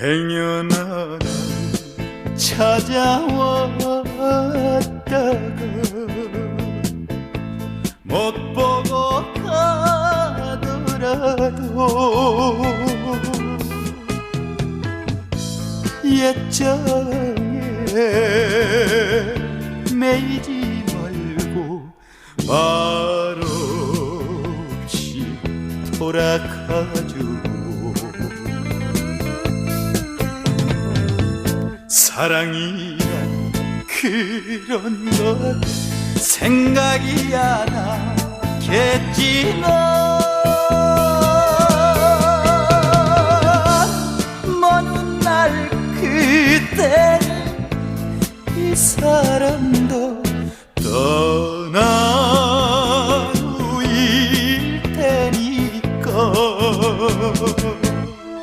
행여나 찾아왔다가 못 보고 가더라도 옛정에 매이지 말고 말없이 돌아가죠 사랑이야. 그런 것 생각이 안 하겠지 너먼날 그때 이 사람도 떠나 후일 테니까.